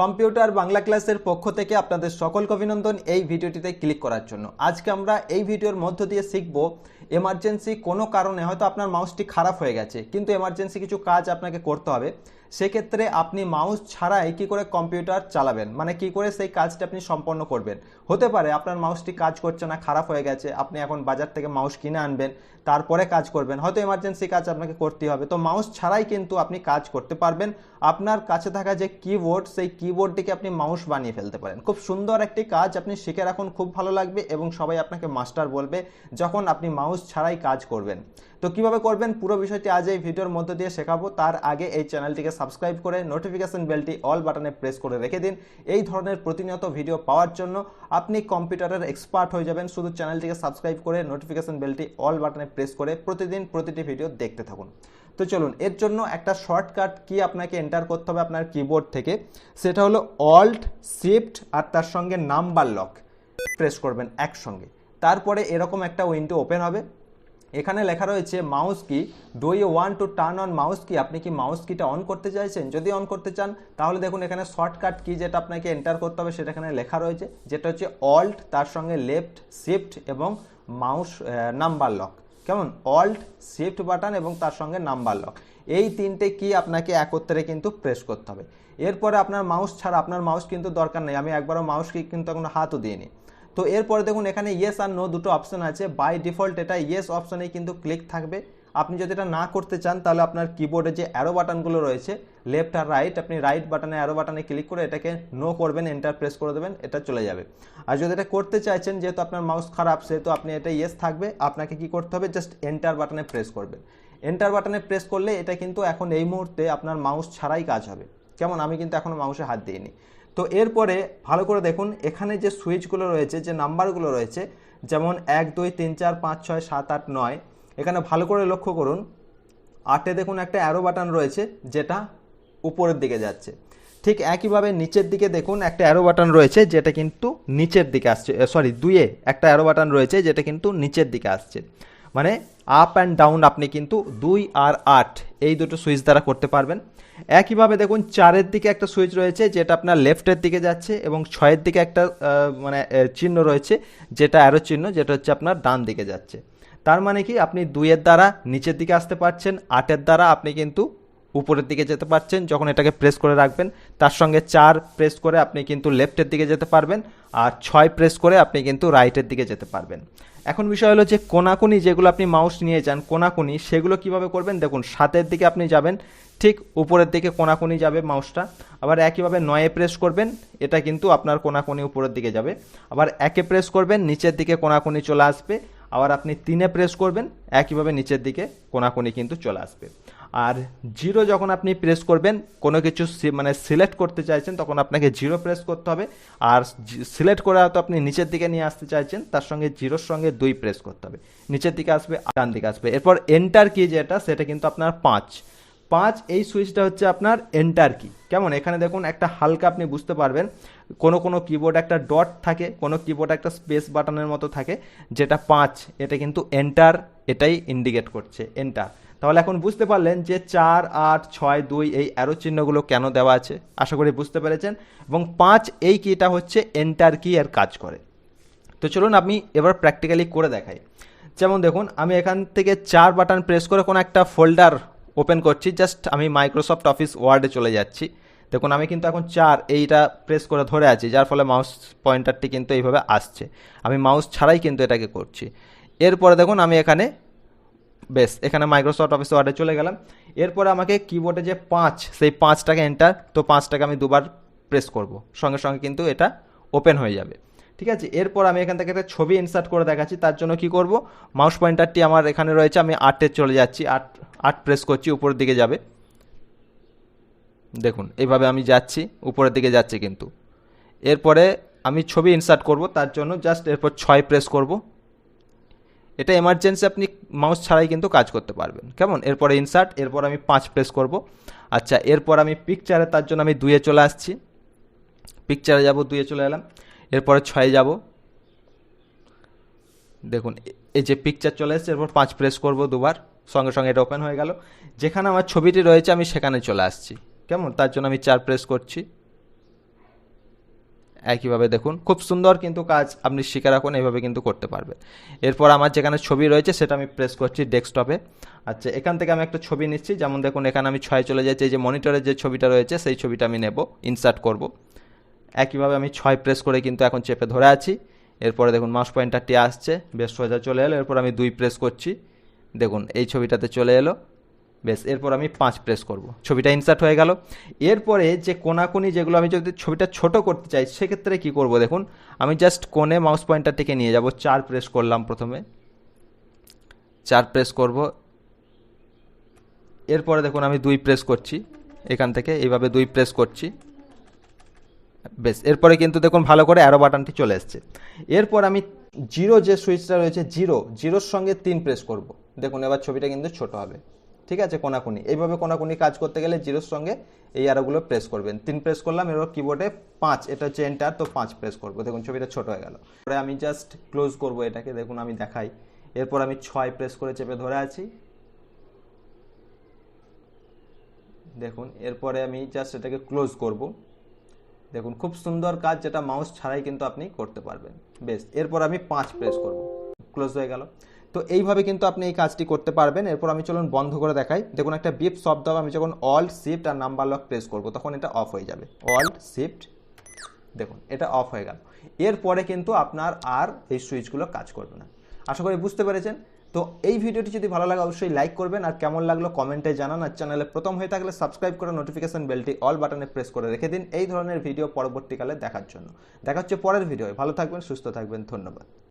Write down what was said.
Computer Bangla ক্লাসের পক্ষ থেকে আপনাদের সকলকে অভিনন্দন এই ভিডিওটিতে ক্লিক করার জন্য। আজকে আমরা এই ভিডিওর মধ্য দিয়ে শিখব এমার্জেন্সি কোনো কারণে হয়তো আপনার মাউসটি খারাপ হয়ে গেছে, কিন্তু এমার্জেন্সি কিছু কাজ আপনাকে করতে হবে। সেক্ষেত্রে আপনি মাউস ছাড়াই কি করে কম্পিউটার চালাবেন? মানে কি করে সেই কাজটি আপনি সম্পন্ন করবেন? হতে পারে আপনার মাউসটি কাজ করছে না, খারাপ হয়ে গেছে, আপনি এখন বাজার থেকে মাউস কিনে আনবেন, তারপরে কাজ করবেন, হয়তো এমার্জেন্সি কাজ আপনাকে করতে হবে। তো মাউস ছাড়াই কিন্তু আপনি কাজ করতে পারবেন। আপনার কাছে থাকা যে কিবোর্ড সেই কিবোর্ডটিকে আপনি মাউস বানিয়ে ফেলতে পারেন। খুব সুন্দর একটি কাজ, আপনি শিখে রাখুন, খুব ভালো লাগবে এবং সবাই আপনাকে মাস্টার বলবে যখন আপনি মাউস ছাড়াই কাজ করবেন। তো কীভাবে করবেন পুরো বিষয়টি আজ এই ভিডিওর মধ্যে দিয়ে শেখাবো। তার আগে এই চ্যানেলটিকে সাবস্ক্রাইব করে নোটিফিকেশন বেলটি অল বাটনে প্রেস করে রেখে দিন। এই ধরনের প্রতিনিয়ত ভিডিও পাওয়ার জন্য আপনি কম্পিউটারের এক্সপার্ট হয়ে যাবেন। শুধু চ্যানেলটিকে সাবস্ক্রাইব করে নোটিফিকেশন বেলটি অল বাটনে প্রেস করে প্রতিদিন প্রতিটি ভিডিও দেখতে থাকুন। তো চলুন, এর জন্য একটা শর্টকাট কি আপনাকে এন্টার করতে হবে আপনার কিবোর্ড থেকে? সেটা হলো অল্ট শিফট আর তার সঙ্গে নাম্বার লক প্রেস করবেন একসঙ্গে। তারপরে এরকম একটা উইন্ডো ওপেন হবে। এখানে লেখা রয়েছে mouse key do you want to turn on mouse key আপনি কি মাউস কিটা অন করতে চাইছেন? যদি অন করতে চান, তাহলে দেখুন এখানে শর্টকাট কি যেটা আপনাকে এন্টার করতে হবে, সেটা এখানে লেখা রয়েছে। যেটা হচ্ছে অল্ট তার সঙ্গে লেফট শিফট এবং মাউস নাম্বার লক কেমন? অল্ট শিফট বাটন এবং তার সঙ্গে নাম্বার লক এই তিনটে কি আপনাকে একত্রে কিন্তু প্রেস করতে হবে। এরপরে আপনার মাউস ছাড়া আপনার মাউস কিন্তু দরকার নেই। আমি একবারও মাউস কি কিন্তু এখন হাতও দিইনি। তো এরপরে দেখুন এখানে ইয়েস আর নো দুটো অপশন আছে। বাই ডিফল্ট এটা ইয়েস অপশনে কিন্তু ক্লিক থাকবে। আপনি যদি এটা না করতে চান, তাহলে আপনার কিবোর্ডে যে অ্যারো বাটনগুলো রয়েছে লেফট আর রাইট আপনি রাইট বাটনে অ্যারো বাটনে ক্লিক করে এটাকে নো করবেন এন্টার প্রেস করে দেবেন, এটা চলে যাবে। আর যদি এটা করতে চাইছেন, যেহেতু আপনার মাউস খারাপ, সেহেতু আপনি এটা ইয়েস থাকবে, আপনাকে কি করতে হবে? জাস্ট এন্টার বাটনে প্রেস করবেন। এন্টার বাটনে প্রেস করলে এটা কিন্তু এখন এই মুহূর্তে আপনার মাউস ছাড়াই কাজ হবে। কেমন? আমি কিন্তু এখনও মাউসে হাত দিইনি। তো এরপরে ভালো করে দেখুন, এখানে যে সুইচগুলো রয়েছে, যে নাম্বারগুলো রয়েছে, যেমন এক, দুই, তিন, চার, পাঁচ, ছয়, সাত, আট, নয়, এখানে ভালো করে লক্ষ্য করুন, আটে দেখুন একটা অ্যারো বাটন রয়েছে, যেটা উপরের দিকে যাচ্ছে। ঠিক একইভাবে নিচের দিকে দেখুন একটা অ্যারো বাটন রয়েছে, যেটা কিন্তু নিচের দিকে আসছে সরি দুইয়ে একটা অ্যারো বাটন রয়েছে, যেটা কিন্তু নিচের দিকে আসছে। মানে আপ অ্যান্ড ডাউন আপনি কিন্তু দুই আর আট, এই দুটো সুইচ দ্বারা করতে পারবেন। একইভাবে দেখুন, চারের দিকে একটা সুইচ রয়েছে, যেটা আপনার লেফটের দিকে যাচ্ছে এবং ছয়ের দিকে একটা মানে চিহ্ন রয়েছে, যেটা অ্যারো চিহ্ন, যেটা হচ্ছে আপনার ডান দিকে যাচ্ছে। তার মানে কি, আপনি দুইয়ের দ্বারা নিচের দিকে আসতে পারছেন, আটের দ্বারা আপনি কিন্তু উপরের দিকে যেতে পারছেন, যখন এটাকে প্রেস করে রাখবেন, তার সঙ্গে চার প্রেস করে আপনি কিন্তু লেফটের দিকে যেতে পারবেন আর ছয় প্রেস করে আপনি কিন্তু রাইটের দিকে যেতে পারবেন। এখন বিষয় হলো যে কোনাকুনি যেগুলো আপনি মাউস নিয়ে যান, কোনাকুনি, সেগুলো কীভাবে করবেন? দেখুন, সাতের দিকে আপনি যাবেন, ঠিক উপরের দিকে কোনাকুনি যাবে মাউসটা আবার একইভাবে নয়ে প্রেস করবেন, এটা কিন্তু আপনার কোনাকুনি উপরের দিকে যাবে। আবার একে প্রেস করবেন, নিচের দিকে কোনাকুনি চলে আসবে, আবার আপনি তিনে প্রেস করবেন, একইভাবে নিচের দিকে কোনাকুনি কিন্তু চলে আসবে। আর জিরো যখন আপনি প্রেস করবেন, কোনো কিছু মানে সিলেক্ট করতে চাইছেন, তখন আপনাকে জিরো প্রেস করতে হবে। আর সিলেক্ট করে হয়তো আপনি নিচের দিকে নিয়ে আসতে চাইছেন, তার সঙ্গে জিরোর সঙ্গে দুই প্রেস করতে হবে। নিচের দিকে আসবে ডান দিকে আসবে। এরপর এন্টার কি যেটা, সেটা কিন্তু আপনার পাঁচ। পাঁচ, এই সুইচটা হচ্ছে আপনার এন্টার কি কেমন? এখানে দেখুন, একটা হালকা আপনি বুঝতে পারবেন, কোনো কোনো কিবোর্ড একটা ডট থাকে, কোনো কিবোর্ড একটা স্পেস বাটনের মতো থাকে, যেটা পাঁচ, এটা কিন্তু এন্টার এটাই ইন্ডিকেট করছে এন্টার তাহলে এখন বুঝতে পারলেন যে চার, আট, ছয়, দুই এই অ্যারো চিহ্নগুলো কেন দেওয়া আছে। আশা করি বুঝতে পেরেছেন। এবং পাঁচ, এই কিটা হচ্ছে এন্টার কি এর কাজ করে। তো চলুন আমি এবার প্র্যাকটিক্যালি করে দেখাই। যেমন দেখুন, আমি এখান থেকে চার বাটন প্রেস করে কোনো একটা ফোল্ডার ওপেন করছি। জাস্ট আমি মাইক্রোসফট অফিস ওয়ার্ডে চলে যাচ্ছি। দেখুন, আমি কিন্তু এখন চার এইটা প্রেস করে ধরে আছি, যার ফলে মাউস পয়েন্টারটি কিন্তু এইভাবে আসছে। আমি মাউস ছাড়াই কিন্তু এটাকে করছি। এরপরে দেখুন, আমি এখানে বেশ, এখানে মাইক্রোসফট অফিস ওয়ার্ডে চলে গেলাম। এরপরে আমাকে কিবোর্ডে যে পাঁচ, সেই পাঁচটাকে এন্টার তো পাঁচটাকে আমি দুবার প্রেস করব। সঙ্গে সঙ্গে কিন্তু এটা ওপেন হয়ে যাবে। ঠিক আছে, এরপর আমি এখান থেকে একটা ছবি ইনসার্ট করে দেখাচ্ছি, তার জন্য কি করব? মাউস পয়েন্টারটি আমার এখানে রয়েছে, আমি আটে চলে যাচ্ছি, আট আট প্রেস করছি, উপরের দিকে যাবে। দেখুন এইভাবে আমি যাচ্ছি, উপরের দিকে যাচ্ছি কিন্তু। এরপরে আমি ছবি ইনসার্ট করব, তার জন্য জাস্ট এরপর ছয় প্রেস করব। এটা এমার্জেন্সি আপনি মাউস ছাড়াই কিন্তু কাজ করতে পারবেন। কেমন? এরপরে ইনসার্ট এরপর আমি পাঁচ প্রেস করব। আচ্ছা এরপর আমি পিকচারে তার জন্য আমি দুয়ে চলে আসছি। পিকচারে যাব দুয়ে চলে এলাম। এরপরে ছয়ে যাব। দেখুন এই যে পিকচার চলে এসছে, এরপর পাঁচ প্রেস করব দুবার। সঙ্গে সঙ্গে এটা ওপেন হয়ে গেল। যেখানে আমার ছবিটি রয়েছে, আমি সেখানে চলে আসছি। কেমন? তার জন্য আমি চার প্রেস করছি। একইভাবে দেখুন, খুব সুন্দর কিন্তু কাজ আপনি শিখে রাখুন, এইভাবে কিন্তু করতে পারবেন। এরপর আমার যেখানে ছবি রয়েছে, সেটা আমি প্রেস করছি ডেস্কটপে আচ্ছা এখান থেকে আমি একটা ছবি নিচ্ছি, যেমন দেখুন, এখানে আমি ছয় চলে যাচ্ছি, এই যে মনিটরের যে ছবিটা রয়েছে, সেই ছবিটা আমি নেব ইনসার্ট করব। একইভাবে আমি ছয় প্রেস করে কিন্তু এখন চেপে ধরে আছি। এরপরে দেখুন মাউস পয়েন্টারটি আসছে, বেশ সোজা চলে এলো, এরপর আমি দুই প্রেস করছি। দেখুন, এই ছবিটাতে চলে এলো। বেশ এরপর আমি পাঁচ প্রেস করব। ছবিটা ইনসার্ট হয়ে গেল। এরপরে যে কোনাকুনি যেগুলো আমি যদি ছবিটা ছোট করতে চাই, সেক্ষেত্রে কি করব দেখুন, আমি জাস্ট কোণে মাউস পয়েন্টারটিকে নিয়ে যাব। চার প্রেস করলাম প্রথমে। চার প্রেস করব। এরপরে দেখুন, আমি দুই প্রেস করছি এখান থেকে, এইভাবে দুই প্রেস করছি। বেশ এরপরে কিন্তু দেখুন, ভালো করে অ্যারো বাটনটি চলে এসছে। এরপর আমি জিরো যে সুইচটা রয়েছে জিরো জিরোর সঙ্গে তিন প্রেস করব। দেখুন, এবার ছবিটা কিন্তু ছোট হবে। ঠিক আছে কোনাকুনি। এইভাবে কোনাকুনি কাজ করতে গেলে জিরোর সঙ্গে এই অ্যারোগুলো প্রেস করবেন। তিন প্রেস করলাম, এবার কিবোর্ডে পাঁচ, এটা হচ্ছে এন্টার তো পাঁচ প্রেস করব। দেখুন ছবিটা ছোট হয়ে গেল। পরে আমি জাস্ট ক্লোজ করব এটাকে, দেখুন আমি দেখাই। এরপর আমি ছয় প্রেস করে চেপে ধরে আছি। দেখুন, এরপরে আমি জাস্ট এটাকে ক্লোজ করব। দেখুন, খুব সুন্দর কাজ, যেটা মাউস ছাড়াই কিন্তু আপনি করতে পারবেন। বেশ, এরপর আমি পাঁচ প্রেস করব। ক্লোজ হয়ে গেল। তো এইভাবে কিন্তু আপনি এই কাজটি করতে পারবেন। এরপর আমি চলুন বন্ধ করে দেখাই। দেখুন, একটা বিপ শব্দ হবে। আমি যখন অল্ট শিফট আর নাম্বার লক প্রেস করব, তখন এটা অফ হয়ে যাবে। অল্ট শিফট দেখুন, এটা অফ হয়ে গেল। এরপরে কিন্তু আপনার আর এই সুইচগুলো কাজ করবে না। আশা করি বুঝতে পেরেছেন? তো এই ভিডিওটি যদি ভালো লাগে, অবশ্যই লাইক করবেন। আর কেমন লাগল কমেন্টে জানান। আর চ্যানেলে প্রথম হয়ে থাকলে সাবস্ক্রাইব করে নোটিফিকেশন বেলটি অল বাটনে প্রেস করে রেখে দিন এই ধরনের ভিডিও পরবর্তীকালে দেখার জন্য। দেখা হচ্ছে পরের ভিডিও ভালো থাকবেন, সুস্থ থাকবেন। ধন্যবাদ।